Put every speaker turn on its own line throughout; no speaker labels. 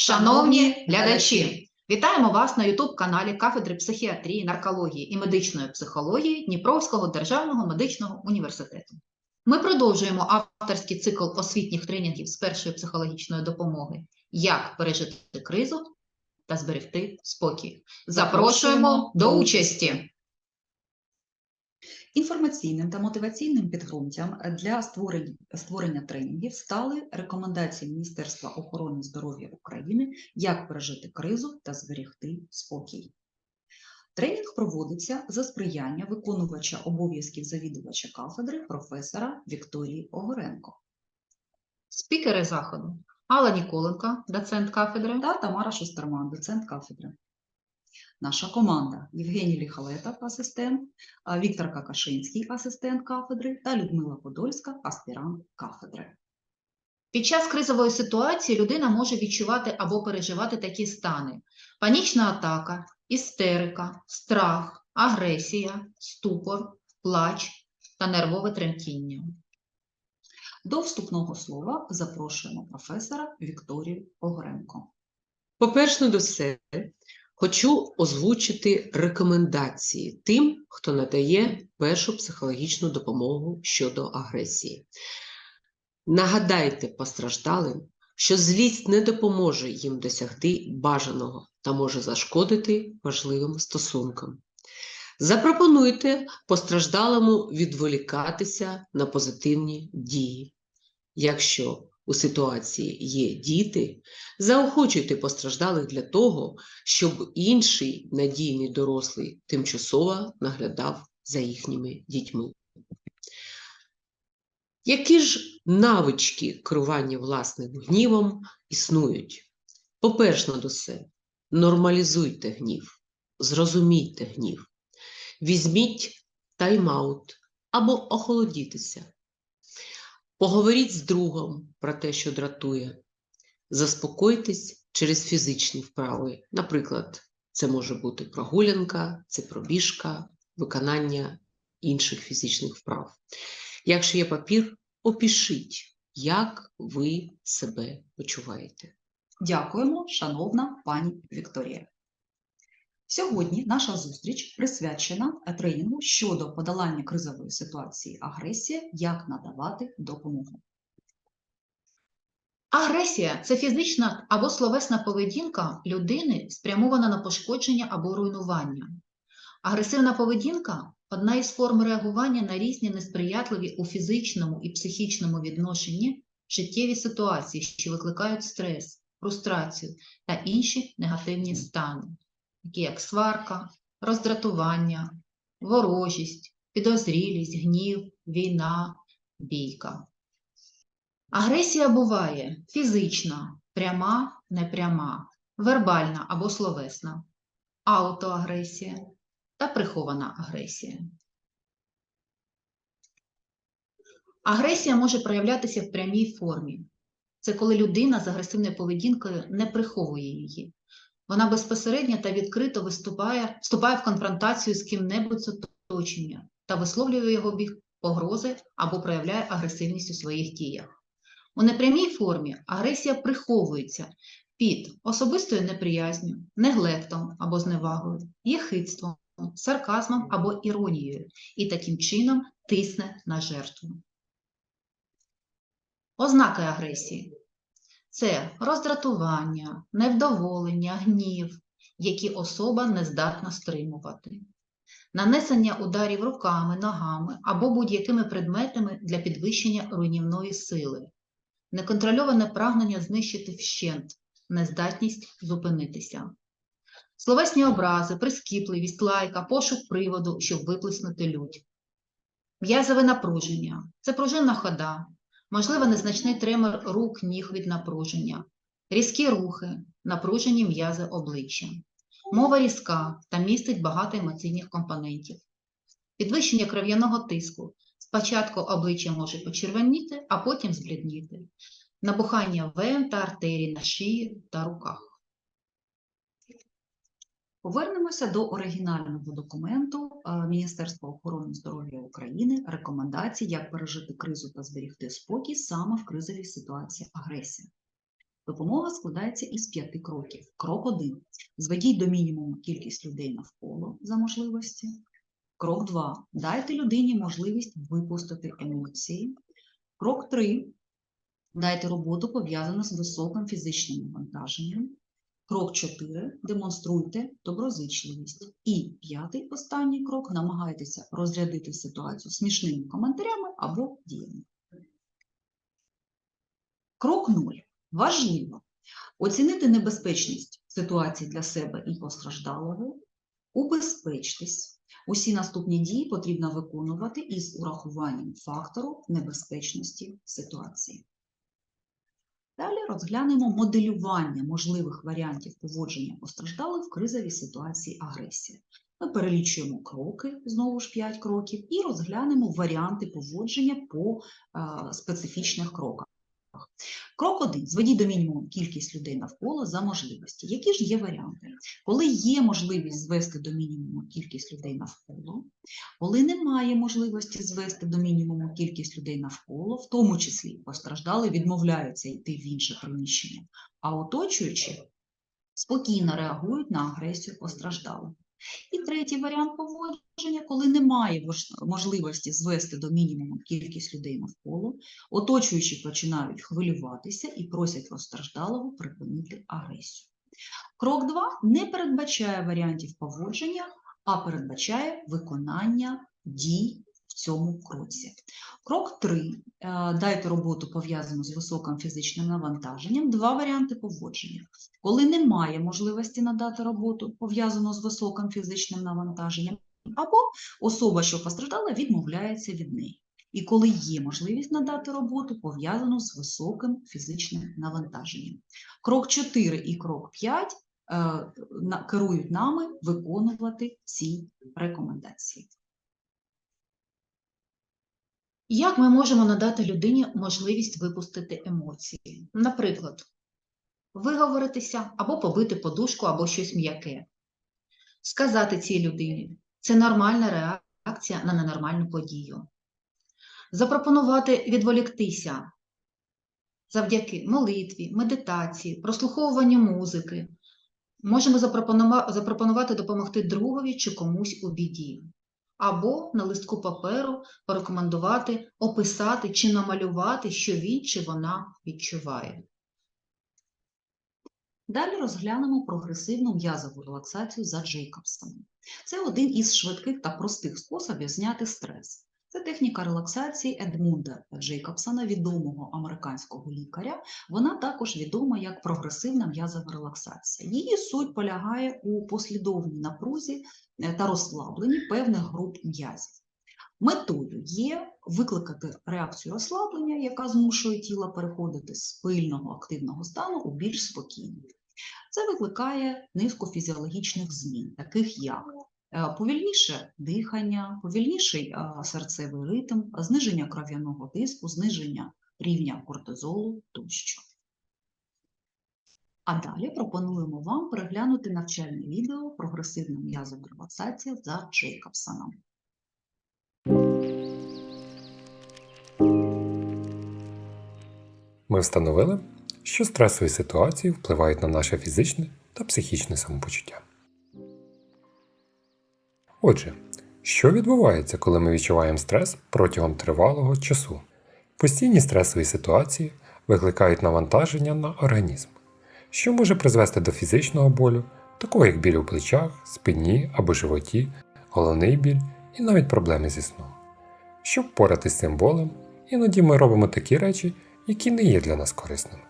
Шановні глядачі, вітаємо вас на YouTube-каналі кафедри психіатрії, наркології і медичної психології Дніпровського державного медичного університету. Ми продовжуємо авторський цикл освітніх тренінгів з першої психологічної допомоги Як пережити кризу та зберегти спокій. Запрошуємо до участі!
Інформаційним та мотиваційним підґрунтям для створення, створення тренінгів стали рекомендації Міністерства охорони здоров'я України як пережити кризу та зберегти спокій. Тренінг проводиться за сприяння виконувача обов'язків завідувача кафедри професора Вікторії Огоренко
Спікери заходу Алла Ніколенко, доцент кафедри,
та Тамара Шустерман, доцент кафедри. Наша команда Євгеній Ліхалета, асистент, Віктор Какашинський, асистент кафедри та Людмила Подольська, аспірант кафедри.
Під час кризової ситуації людина може відчувати або переживати такі стани: панічна атака, істерика, страх, агресія, ступор, плач та нервове тремтіння.
До вступного слова запрошуємо професора Вікторію Огоренко.
По-перше, до все, хочу озвучити рекомендації тим, хто надає першу психологічну допомогу щодо агресії. Нагадайте постраждалим, що злість не допоможе їм досягти бажаного та може зашкодити важливим стосункам. Запропонуйте постраждалому відволікатися на позитивні дії. Якщо у ситуації є діти, заохочуйте постраждалих для того, щоб інший надійний дорослий тимчасово наглядав за їхніми дітьми. Які ж навички керування власним гнівом існують? По-перше, до все, нормалізуйте гнів, зрозумійте гнів, візьміть тайм-аут або охолодітеся. Поговоріть з другом про те, що дратує. Заспокойтесь через фізичні вправи. Наприклад, це може бути прогулянка, це пробіжка, виконання інших фізичних вправ. Якщо є папір, опишіть, як ви себе почуваєте.
Дякуємо, шановна пані Вікторія. Сьогодні наша зустріч присвячена тренінгу щодо подолання кризової ситуації агресія, як надавати допомогу.
Агресія це фізична або словесна поведінка людини, спрямована на пошкодження або руйнування. Агресивна поведінка одна із форм реагування на різні несприятливі у фізичному і психічному відношенні життєві ситуації, що викликають стрес, фрустрацію та інші негативні стани, такі як сварка, роздратування, ворожість, підозрілість, гнів, війна, бійка. Агресія буває фізична, пряма, непряма, вербальна або словесна, аутоагресія та прихована агресія. Агресія може проявлятися в прямій формі. Це коли людина з агресивною поведінкою не приховує її. Вона безпосередньо та відкрито виступає, вступає в конфронтацію з ким-небудь з оточення та висловлює його бік погрози або проявляє агресивність у своїх діях. У непрямій формі агресія приховується під особистою неприязню, неглектом або зневагою, єхидством, сарказмом або іронією і таким чином тисне на жертву. Ознаки агресії це роздратування, невдоволення, гнів, які особа не здатна стримувати, нанесення ударів руками, ногами або будь-якими предметами для підвищення руйнівної сили, неконтрольоване прагнення знищити вщент, нездатність зупинитися. Словесні образи, прискіпливість, лайка, пошук приводу, щоб виплеснути лють. М'язове напруження це пружинна хода, можливо, незначний тремор рук, ніг від напруження, різкі рухи, напружені м'язи обличчя. Мова різка та містить багато емоційних компонентів. Підвищення кров'яного тиску. Спочатку обличчя може почервоніти, а потім зблідніти. Набухання вен та артерій на шиї та руках.
Повернемося до оригінального документу е, Міністерства охорони здоров'я України рекомендацій, як пережити кризу та зберігти спокій саме в кризовій ситуації агресії. Допомога складається із п'яти кроків. Крок 1. Зведіть до мінімуму кількість людей навколо за можливості. Крок 2. Дайте людині можливість випустити емоції. Крок 3. Дайте роботу пов'язану з високим фізичним навантаженням. Крок 4. Демонструйте доброзичливість. І п'ятий останній крок намагайтеся розрядити ситуацію смішними коментарями або діями. Крок 0. Важливо оцінити небезпечність ситуації для себе і постраждалого, убезпечтесь. Усі наступні дії потрібно виконувати із урахуванням фактору небезпечності ситуації. Далі розглянемо моделювання можливих варіантів поводження постраждалих в кризовій ситуації агресії. Ми перелічуємо кроки, знову ж 5 кроків, і розглянемо варіанти поводження по е, специфічних кроках. Крок 1. Зведіть до мінімуму кількість людей навколо за можливості. Які ж є варіанти? Коли є можливість звести до мінімуму кількість людей навколо, коли немає можливості звести до мінімуму кількість людей навколо, в тому числі постраждали, відмовляються йти в інше приміщення, а оточуючі спокійно реагують на агресію постраждалих. І третій варіант поводження, коли немає можливості звести до мінімуму кількість людей навколо, оточуючі починають хвилюватися і просять постраждалого припинити агресію. Крок 2 не передбачає варіантів поводження, а передбачає виконання дій цьому кроці. Крок 3. Дайте роботу пов'язану з високим фізичним навантаженням. Два варіанти поводження. Коли немає можливості надати роботу, пов'язану з високим фізичним навантаженням, або особа, що постраждала, відмовляється від неї. І коли є можливість надати роботу, пов'язану з високим фізичним навантаженням. Крок 4 і крок 5 е, керують нами виконувати ці рекомендації.
Як ми можемо надати людині можливість випустити емоції? Наприклад, виговоритися або побити подушку, або щось м'яке. Сказати цій людині це нормальна реакція на ненормальну подію. Запропонувати відволіктися завдяки молитві, медитації, прослуховуванню музики. Можемо запропонувати допомогти другові чи комусь у біді. Або на листку паперу порекомендувати описати чи намалювати, що він чи вона відчуває.
Далі розглянемо прогресивну м'язову релаксацію за Джейкобсоном. Це один із швидких та простих способів зняти стрес. Це техніка релаксації Едмунда Джейкобсона, відомого американського лікаря. Вона також відома як прогресивна м'язова релаксація. Її суть полягає у послідовній напрузі е, та розслабленні певних груп м'язів. Метою є викликати реакцію розслаблення, яка змушує тіло переходити з пильного активного стану у більш спокійний. Це викликає низку фізіологічних змін, таких як повільніше дихання, повільніший е, серцевий ритм, зниження кров'яного тиску, зниження рівня кортизолу тощо. А далі пропонуємо вам переглянути навчальне відео «Прогресивна м'язова релаксація за Джейкобсоном.
Ми встановили, що стресові ситуації впливають на наше фізичне та психічне самопочуття. Отже, що відбувається, коли ми відчуваємо стрес протягом тривалого часу? Постійні стресові ситуації викликають навантаження на організм, що може призвести до фізичного болю, такого як біль у плечах, спині або животі, головний біль і навіть проблеми зі сном. Щоб впоратися з цим болем, іноді ми робимо такі речі, які не є для нас корисними.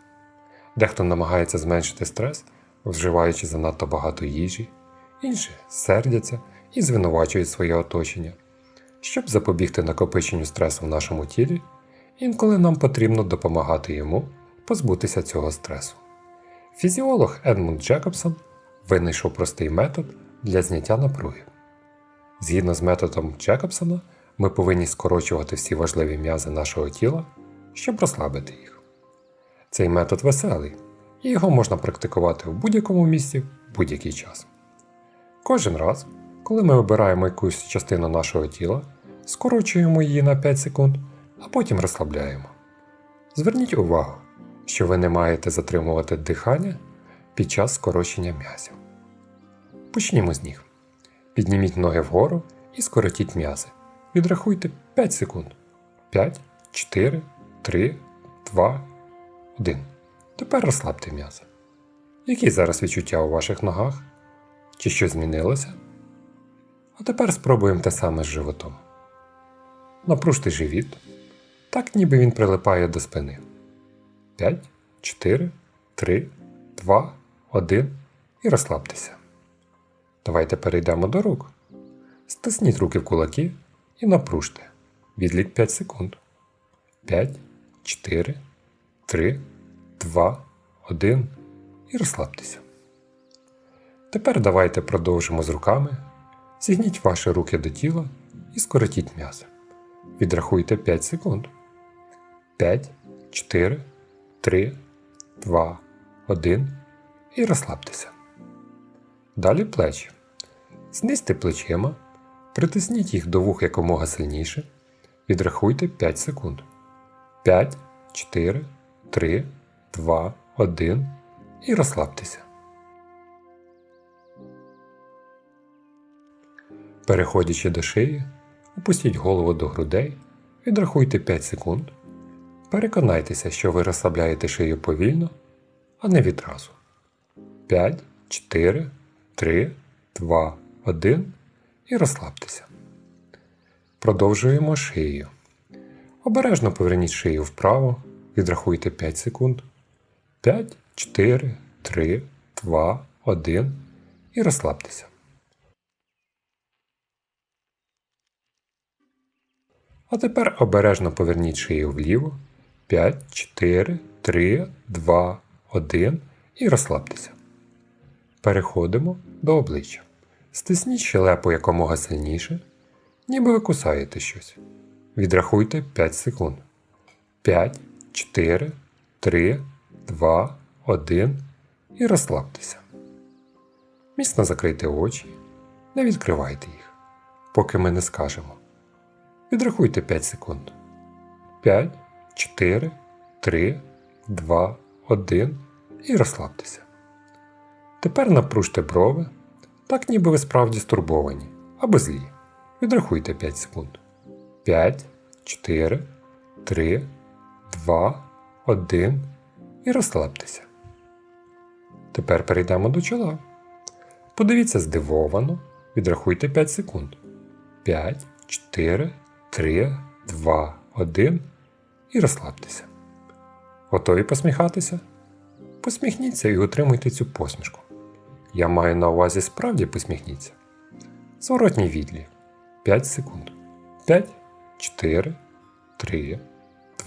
Дехто намагається зменшити стрес, вживаючи занадто багато їжі, інші сердяться і звинувачують своє оточення. Щоб запобігти накопиченню стресу в нашому тілі, інколи нам потрібно допомагати йому позбутися цього стресу. Фізіолог Едмунд Джекобсон винайшов простий метод для зняття напруги. Згідно з методом Джекобсона, ми повинні скорочувати всі важливі м'язи нашого тіла, щоб розслабити їх. Цей метод веселий, і його можна практикувати в будь-якому місці в будь-який час. Кожен раз, коли ми вибираємо якусь частину нашого тіла, скорочуємо її на 5 секунд, а потім розслабляємо. Зверніть увагу, що ви не маєте затримувати дихання під час скорочення м'язів. Почнімо з ніг. Підніміть ноги вгору і скоротіть м'язи. Відрахуйте 5 секунд. 5, 4, 3, 2, 1. Тепер розслабте м'язи. Які зараз відчуття у ваших ногах? Чи щось змінилося? А тепер спробуємо те саме з животом. Напружте живіт, так ніби він прилипає до спини. 5, 4, 3, 2, 1 і розслабтеся. Давайте перейдемо до рук. Стисніть руки в кулаки і напружте. Відлік 5 секунд. 5, 4, 3, 2, 1 і розслабтеся. Тепер давайте продовжимо з руками. Зігніть ваші руки до тіла і скоротіть м'язи. Відрахуйте 5 секунд. 5, 4, 3, 2, 1 і розслабтеся. Далі плечі. Знизьте плечима, притисніть їх до вух якомога сильніше. Відрахуйте 5 секунд. 5, 4, 3, 2, 1 і розслабтеся. Переходячи до шиї, опустіть голову до грудей, відрахуйте 5 секунд. Переконайтеся, що ви розслабляєте шию повільно, а не відразу. 5, 4, 3, 2, 1 і розслабтеся. Продовжуємо шию. Обережно поверніть шию вправо, відрахуйте 5 секунд. 5, 4, 3, 2, 1 і розслабтеся. А тепер обережно поверніть шию вліво. 5, 4, 3, 2, 1 і розслабтеся. Переходимо до обличчя. Стисніть щелепу якомога сильніше, ніби ви кусаєте щось. Відрахуйте 5 секунд. 5, 4, 3, 2, 1 і розслабтеся. Міцно закрийте очі, не відкривайте їх, поки ми не скажемо. Відрахуйте 5 секунд. 5, 4, 3, 2, 1 і розслабтеся. Тепер напружте брови, так ніби ви справді стурбовані або злі. Відрахуйте 5 секунд. 5, 4, 3, 2, 1 і розслабтеся. Тепер перейдемо до чола. Подивіться здивовано, відрахуйте 5 секунд. 5, 4, 3, 2, 1 і розслабтеся. Готові посміхатися? Посміхніться і отримуйте цю посмішку. Я маю на увазі справді посміхніться. Зворотній відлік 5 секунд. 5, 4, 3,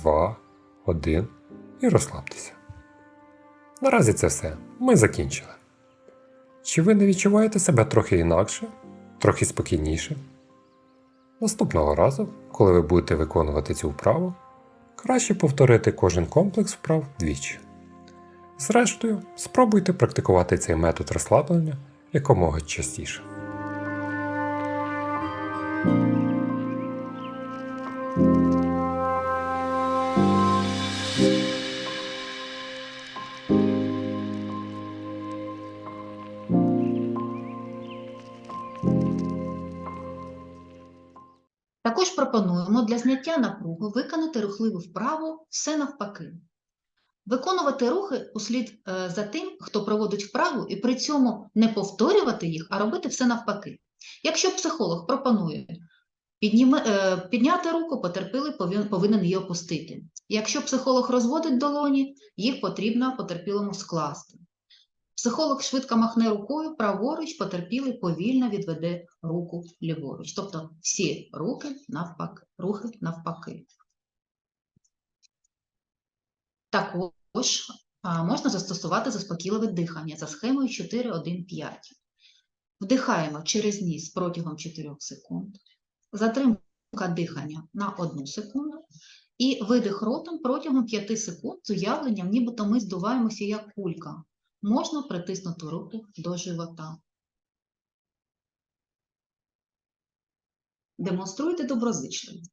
2, 1 і розслабтеся. Наразі це все. Ми закінчили. Чи ви не відчуваєте себе трохи інакше, трохи спокійніше? Наступного разу, коли ви будете виконувати цю вправу, краще повторити кожен комплекс вправ двічі. Зрештою, спробуйте практикувати цей метод розслаблення якомога частіше.
Пропонуємо для зняття напруги виконати рухливу вправу все навпаки. Виконувати рухи услід е, за тим, хто проводить вправу, і при цьому не повторювати їх, а робити все навпаки. Якщо психолог пропонує е, підняти руку, потерпілий повинен її опустити. Якщо психолог розводить долоні, їх потрібно потерпілому скласти. Психолог швидко махне рукою праворуч, потерпілий повільно відведе руку ліворуч. Тобто всі руки навпаки, рухи навпаки. Також можна застосувати заспокійливе дихання за схемою 4-1-5. Вдихаємо через ніс протягом 4 секунд, затримка дихання на 1 секунду і видих ротом протягом 5 секунд з уявленням, нібито ми здуваємося як кулька. Можна притиснути руку до живота. Демонструйте доброзичливість.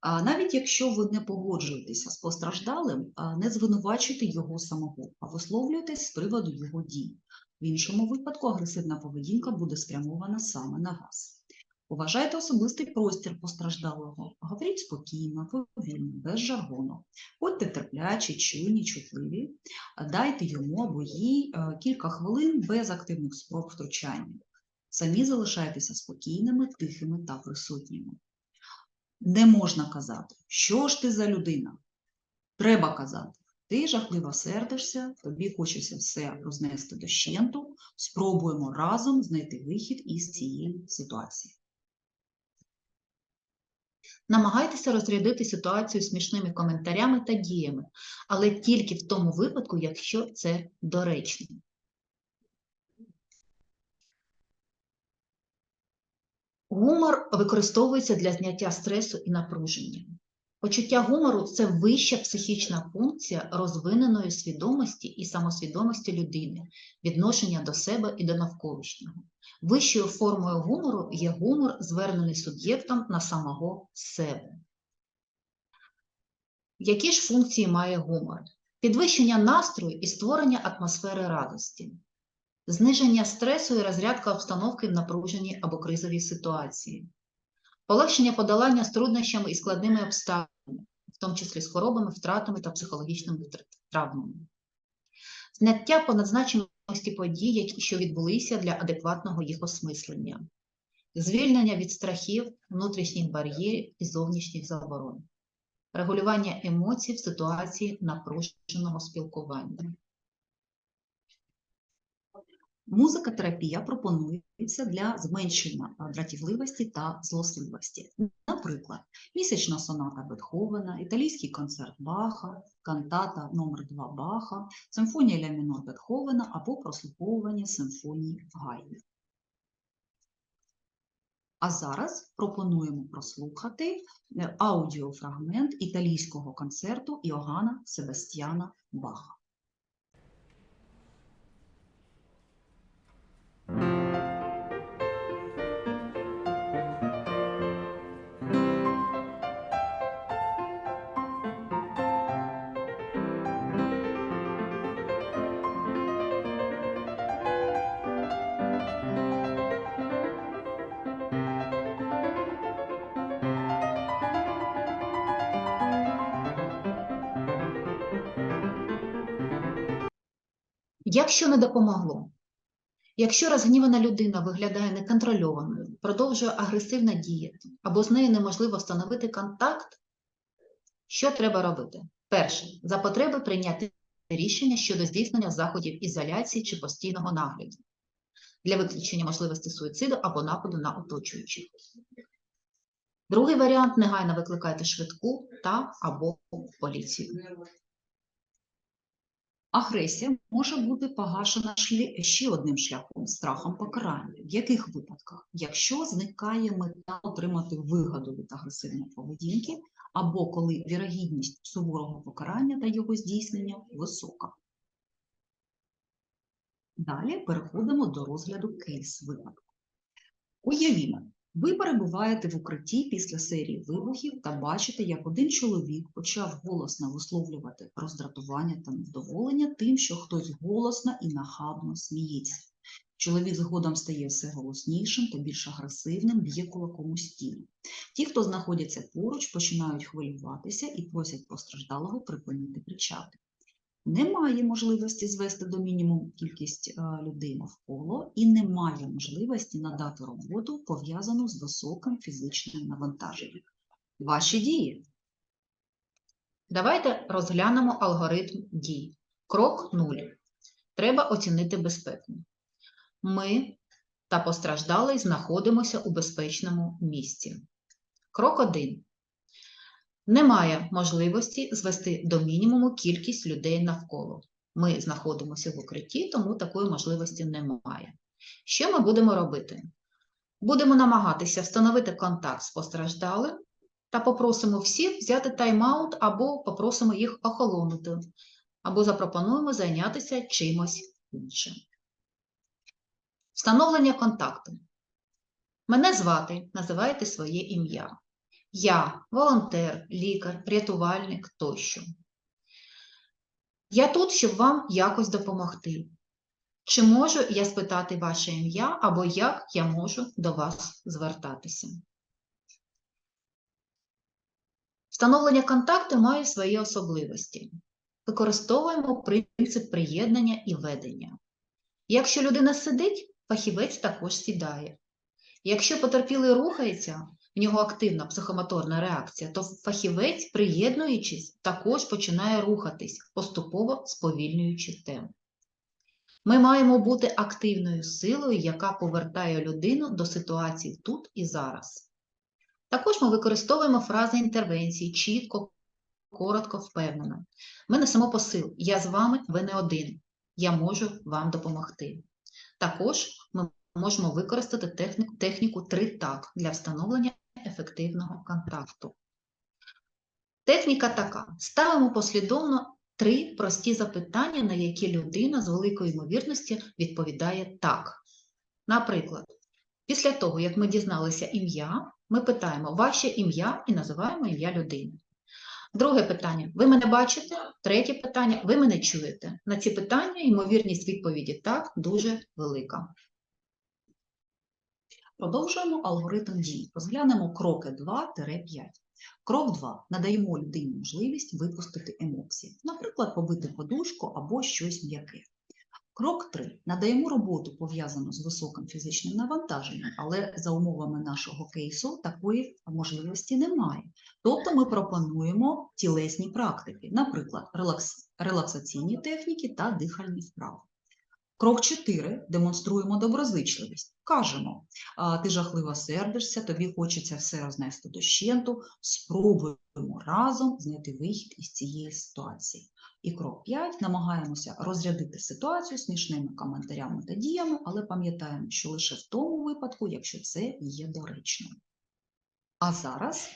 А навіть якщо ви не погоджуєтеся з постраждалим, не звинувачуйте його самого, а висловлюйтесь з приводу його дій. В іншому випадку агресивна поведінка буде спрямована саме на вас. Поважайте особистий простір постраждалого, говоріть спокійно, повільно, без жаргону. Будьте терплячі, чуйні, чутливі, дайте йому або їй е, кілька хвилин без активних спроб втручання. Самі залишайтеся спокійними, тихими та присутніми. Не можна казати, що ж ти за людина. Треба казати, ти жахливо сердишся, тобі хочеться все рознести дощенту, спробуємо разом знайти вихід із цієї ситуації.
Намагайтеся розрядити ситуацію смішними коментарями та діями, але тільки в тому випадку, якщо це доречно. Гумор використовується для зняття стресу і напруження. Почуття гумору це вища психічна функція розвиненої свідомості і самосвідомості людини, відношення до себе і до навколишнього. Вищою формою гумору є гумор, звернений суб'єктом на самого себе. Які ж функції має гумор? Підвищення настрою і створення атмосфери радості, зниження стресу і розрядка обстановки в напруженій або кризовій ситуації, полегшення подолання з труднощами і складними обставинами, в тому числі з хворобами, втратами та психологічними травмами, зняття понадзначеності подій, які що відбулися для адекватного їх осмислення, звільнення від страхів, внутрішніх бар'єрів і зовнішніх заборон, регулювання емоцій в ситуації напруженого спілкування.
Музикотерапія пропонується для зменшення дратівливості та злосливості. Наприклад, місячна соната Бетховена, італійський концерт Баха, кантата номер 2 Баха, симфонія ля мінор Бетховена або прослуховування симфонії Гайни. А зараз пропонуємо прослухати е, аудіофрагмент італійського концерту Іоганна Себастьяна Баха.
Якщо не допомогло, якщо розгнівана людина виглядає неконтрольованою, продовжує агресивно діяти, або з нею неможливо встановити контакт, що треба робити? Перше, за потреби прийняти рішення щодо здійснення заходів ізоляції чи постійного нагляду для виключення можливості суїциду або нападу на оточуючих. Другий варіант негайно викликайте швидку та або поліцію.
Агресія може бути погашена ще одним шляхом страхом покарання. В яких випадках? Якщо зникає мета отримати вигоду від агресивної поведінки, або коли вірогідність суворого покарання та його здійснення висока. Далі переходимо до розгляду кейс випадку. Уявімо, ви перебуваєте в укритті після серії вибухів та бачите, як один чоловік почав голосно висловлювати роздратування та невдоволення тим, що хтось голосно і нахабно сміється. Чоловік згодом стає все голоснішим та більш агресивним, б'є кулаком у стіну. Ті, хто знаходяться поруч, починають хвилюватися і просять постраждалого припинити кричати. Немає можливості звести до мінімуму кількість е, людей навколо і немає можливості надати роботу, пов'язану з високим фізичним навантаженням. Ваші дії.
Давайте розглянемо алгоритм дій. Крок 0. Треба оцінити безпеку. Ми та постраждалий знаходимося у безпечному місці. Крок 1. Немає можливості звести до мінімуму кількість людей навколо. Ми знаходимося в укритті, тому такої можливості немає. Що ми будемо робити? Будемо намагатися встановити контакт з постраждалим та попросимо всіх взяти тайм-аут або попросимо їх охолонути, або запропонуємо зайнятися чимось іншим. Встановлення контакту. Мене звати, називайте своє ім'я. Я волонтер, лікар, рятувальник тощо. Я тут, щоб вам якось допомогти. Чи можу я спитати ваше ім'я або як я можу до вас звертатися? Встановлення контакту має свої особливості. Використовуємо принцип приєднання і ведення. Якщо людина сидить, фахівець також сідає. Якщо потерпілий рухається, в нього активна психомоторна реакція, то фахівець, приєднуючись, також починає рухатись, поступово сповільнюючи темп. Ми маємо бути активною силою, яка повертає людину до ситуації тут і зараз. Також ми використовуємо фрази інтервенції чітко, коротко, впевнено. Ми несемо посил Я з вами, ви не один. Я можу вам допомогти. Також ми можемо використати техніку, техніку 3 так для встановлення ефективного контакту. Техніка така: ставимо послідовно три прості запитання, на які людина з великою ймовірністю відповідає так. Наприклад, після того, як ми дізналися ім'я, ми питаємо ваше ім'я і називаємо ім'я людини. Друге питання: ви мене бачите? Третє питання: ви мене чуєте? На ці питання ймовірність відповіді так дуже велика.
Продовжуємо алгоритм дій. Розглянемо кроки 2-5. Крок 2. Надаємо людині можливість випустити емоції, наприклад, побити подушку або щось м'яке. Крок 3. Надаємо роботу, пов'язану з високим фізичним навантаженням, але за умовами нашого кейсу такої можливості немає. Тобто ми пропонуємо тілесні практики, наприклад, релакс... релаксаційні техніки та дихальні вправи. Крок 4. Демонструємо доброзичливість. Кажемо, ти жахливо сердишся, тобі хочеться все рознести дощенту, спробуємо разом знайти вихід із цієї ситуації. І крок 5. Намагаємося розрядити ситуацію смішними коментарями та діями, але пам'ятаємо, що лише в тому випадку, якщо це є доречно. А зараз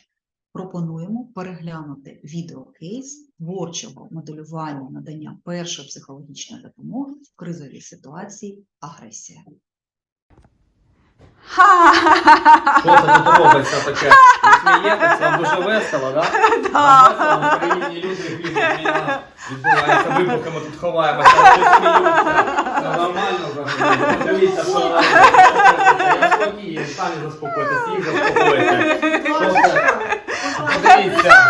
пропонуємо переглянути відеокейс творчого моделювання надання першої психологічної допомоги в кризовій ситуації агресія.
Що це тут робиться таке? Ви смієтеся, вам дуже весело, да? Вам весело, в Україні люди хвілять війна. Відбувається вибухами, тут ховаємося, всі сміються. Це нормально взагалі. Подивіться, що робиться. Я спокійний, самі заспокойтесь, їх заспокойте. Що це? Подивіться,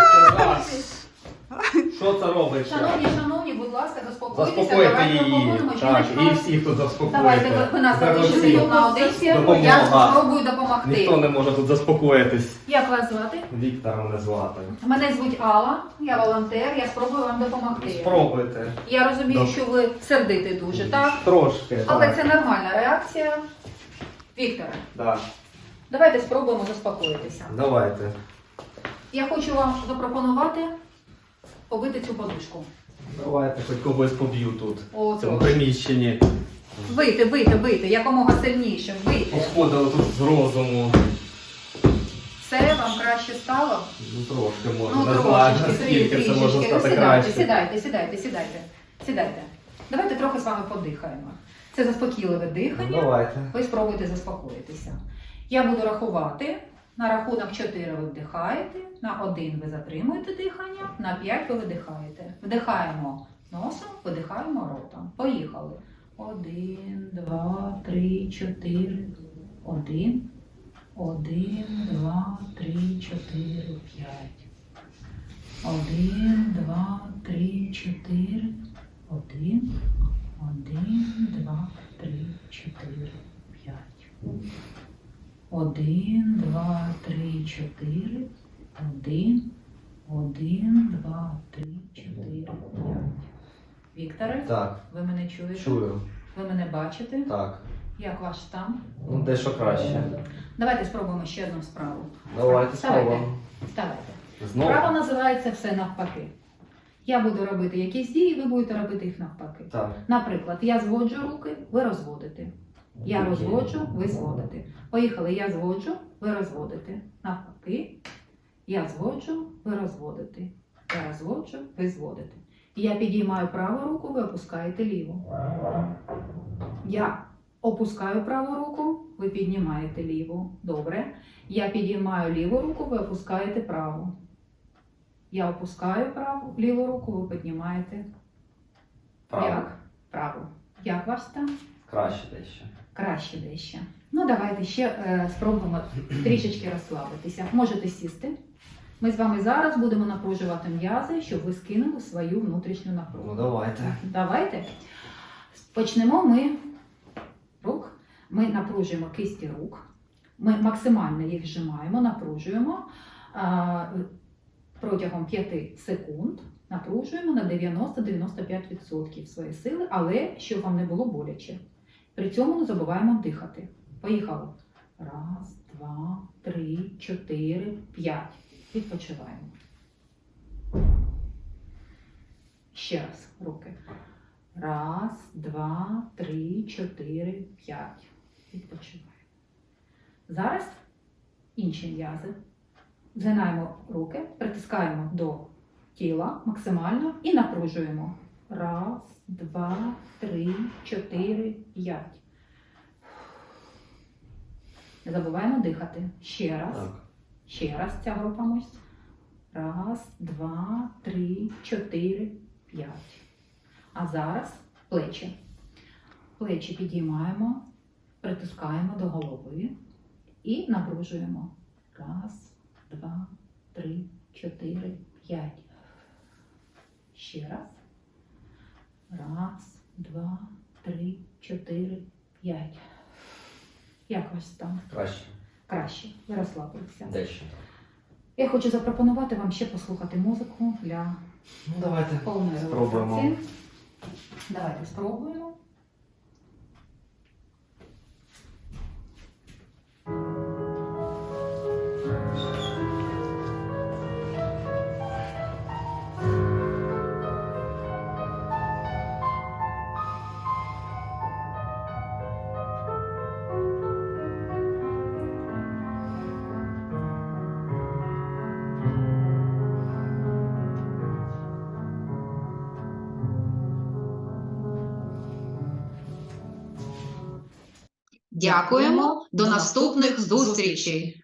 що це робиться?
Шановні, шановні, будь ласка, заспокойтеся.
Заспокойте
давайте
її.
що
Так, і тут заспокоїте.
Давайте ви, ви нас
Треба
залишите
всіх.
тут наодинці,
Допомога.
я спробую допомогти.
Ніхто не може тут заспокоїтись.
Як вас звати?
Віктора мене звати.
Мене звуть Алла, я волонтер, я спробую вам допомогти.
Спробуйте.
Я розумію,
Добре.
що ви сердитий дуже, так?
Трошки.
Але
так.
це нормальна реакція. Вікторе,
Да.
давайте спробуємо заспокоїтися.
Давайте.
Я хочу вам запропонувати побити цю подушку.
Давайте, хоч когось поб'ю тут.
О,
В цьому приміщенні.
Бийте, бийте, бийте, якомога сильніше, бийте.
Посходили тут з розуму.
Все, вам краще стало?
Ну трошки може.
Ну,
не знаю,
трошечки,
наскільки це
трішечки.
може
Ну,
стати
сідайте,
краще.
сідайте, сідайте, сідайте, сідайте. Давайте трохи з вами подихаємо. Це заспокійливе
Ну,
дихання.
давайте.
Ви спробуйте заспокоїтися. Я буду рахувати. На рахунок 4 ви вдихаєте, на 1 ви затримуєте дихання, на 5 ви видихаєте. Вдихаємо носом, видихаємо ротом. Поїхали. 1, 2, 3, 4. 1, 1, 2, 3, 4, 5. 1, 2, 3, 4. 1, 1, 2, 3, 4, 5. Один, два, три, чотири. Один, один, два, три, чотири, п'ять. Вікторе,
Так,
ви мене чуєте?
чую.
Ви мене бачите?
Так.
Як ваш стан?
Ну, дещо краще.
Давайте спробуємо ще одну справу.
Давайте
Вставайте.
спробуємо.
Вставайте.
Знову.
Справа називається все навпаки. Я буду робити якісь дії, ви будете робити їх навпаки.
Так.
Наприклад, я зводжу руки, ви розводите. Я розводжу, ви зводите. Поїхали, я зводжу, ви розводите. Навпаки, я зводжу, ви розводите. Я розводжу, ви зводите. Я підіймаю праву руку, ви опускаєте ліву. Я опускаю праву руку,
ви піднімаєте ліву. Добре. Я підіймаю ліву руку, ви опускаєте праву. Я опускаю праву, ліву руку, ви піднімаєте.
Право.
Як? Праву. Як ваш стан?
Краще дещо.
Краще дещо. Ну, давайте ще е, спробуємо трішечки розслабитися. Можете сісти. Ми з вами зараз будемо напружувати м'язи, щоб ви скинули свою внутрішню напругу.
Ну давайте.
Давайте. Почнемо ми рук. Ми напружуємо кисті рук. Ми максимально їх зжимаємо, напружуємо а, протягом 5 секунд. Напружуємо на 90-95% свої сили, але щоб вам не було боляче. При цьому не забуваємо дихати. Поїхали. Раз, два, три, чотири, п'ять. Відпочиваємо. Ще раз руки. Раз, два, три, чотири, п'ять. Відпочиваємо. Зараз інші м'язи. Згинаємо руки, притискаємо до тіла максимально і напружуємо. Раз, два, три, чотири, п'ять. Не забуваємо дихати. Ще раз.
Так.
Ще раз ця група мишць. Раз, два, три, чотири, п'ять. А зараз плечі. Плечі підіймаємо, притискаємо до голови і напружуємо. Раз, два, три, чотири, п'ять. Ще раз. Раз, два, три, чотири, п'ять. Як вас там?
Краще.
Краще. Ви розслабилися.
Дещо.
Я хочу запропонувати вам ще послухати музику для
Ну давайте.
повної
Спробуємо.
релаксації. Давайте спробуємо.
Дякуємо. До наступних зустрічей!